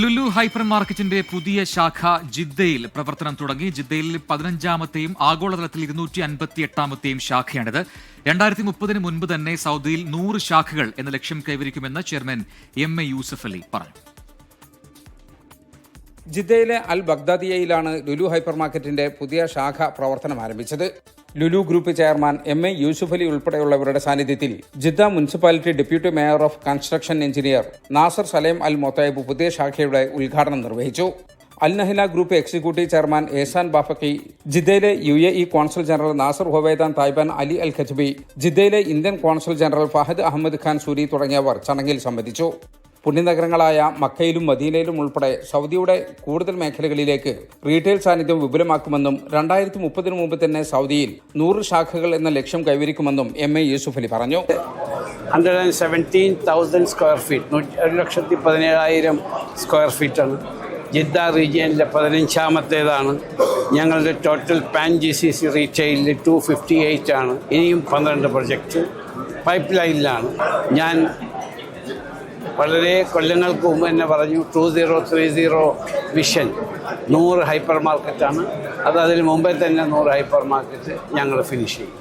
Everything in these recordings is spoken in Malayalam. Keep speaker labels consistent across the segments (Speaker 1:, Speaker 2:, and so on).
Speaker 1: ലുലു ഹൈപ്പർ മാർക്കറ്റിന്റെ പുതിയ ശാഖ ജിദ്ദയിൽ പ്രവർത്തനം തുടങ്ങി. ജിദ്ദയിൽ പതിനഞ്ചാമത്തെയും ആഗോളതലത്തിൽ ഇരുന്നൂറ്റി അൻപത്തി എട്ടാമത്തെയും ശാഖയാണിത്. രണ്ടായിരത്തി മുപ്പതിന് മുൻപ് തന്നെ സൗദിയിൽ നൂറ് ശാഖകൾ എന്ന ലക്ഷ്യം കൈവരിക്കുമെന്ന് chairman M A Yusuff Ali പറഞ്ഞു.
Speaker 2: ജിദ്ദയിലെ അൽ ബഗ്ദാദിയയിലാണ് ലുലു ഹൈപ്പർ മാർക്കറ്റിന്റെ പുതിയ ശാഖ പ്രവർത്തനം ആരംഭിച്ചത്. Lulu group chairman M A Yusuff Ali ഉൾപ്പെടെയുള്ളവരുടെ സാന്നിധ്യത്തിൽ Jeddah municipality deputy mayor of construction engineer Nasser Salem Al Mothaib പുതിയ ശാഖയുടെ ഉദ്ഘാടനം നിർവഹിച്ചു. Al Nahla group executive chairman Ehsan Bafaqih ജിദ്ദയിലെ U A E consul general Nasser Huwaidan Thaiban Ali Al Khajbi ജിദ്ദയിലെ Indian consul general Fahad Ahmad Khan Suri തുടങ്ങിയവർ ചടങ്ങിൽ സംബന്ധിച്ചു. പുണ്യനഗരങ്ങളായ മക്കയിലും മദീനയിലും ഉൾപ്പെടെ സൗദിയുടെ കൂടുതൽ മേഖലകളിലേക്ക് റീറ്റെയിൽ സാന്നിധ്യം വിപുലമാക്കുമെന്നും രണ്ടായിരത്തി മുപ്പതിനു മുമ്പ് തന്നെ സൗദിയിൽ നൂറ് ശാഖകൾ എന്ന ലക്ഷ്യം കൈവരിക്കുമെന്നും എം എ യൂസുഫ് അലി പറഞ്ഞു.
Speaker 3: Hundred and seventeen thousand square feet ഒരു ലക്ഷത്തി പതിനേഴായിരം സ്ക്വയർ ഫീറ്റാണ് ജിദ്ദ റീജിയനിലെ പതിനഞ്ചാമത്തേതാണ്. ഞങ്ങളുടെ total pan G C C റീറ്റെയിലിൽ two fifty eight ആണ്. ഇനിയും പന്ത്രണ്ട് പ്രൊജക്റ്റ് പൈപ്പ് ലൈനിലാണ് ഞാൻ വളരെ കൊല്ലങ്ങൾക്ക് മുമ്പ് തന്നെ പറഞ്ഞു two zero three zero vision നൂറ് ഹൈപ്പർ മാർക്കറ്റാണ് അത് അതിന് മുമ്പേ തന്നെ നൂറ് ഹൈപ്പർ മാർക്കറ്റ് ഞങ്ങൾ ഫിനിഷ് ചെയ്യും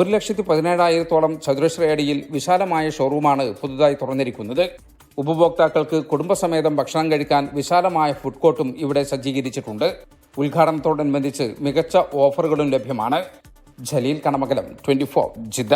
Speaker 2: ഒരു ലക്ഷത്തി പതിനേഴായിരത്തോളം ചതുരശ്ര അടിയിൽ വിശാലമായ ഷോറൂമാണ് പുതുതായി തുറന്നിരിക്കുന്നത്. ഉപഭോക്താക്കൾക്ക് കുടുംബസമേതം ഭക്ഷണം കഴിക്കാൻ വിശാലമായ ഫുഡ് കോർട്ടും ഇവിടെ സജ്ജീകരിച്ചിട്ടുണ്ട്. ഉദ്ഘാടനത്തോടനുബന്ധിച്ച് മികച്ച ഓഫറുകളും ലഭ്യമാണ്. Jaleel Kanamakalam twenty four Jeddah.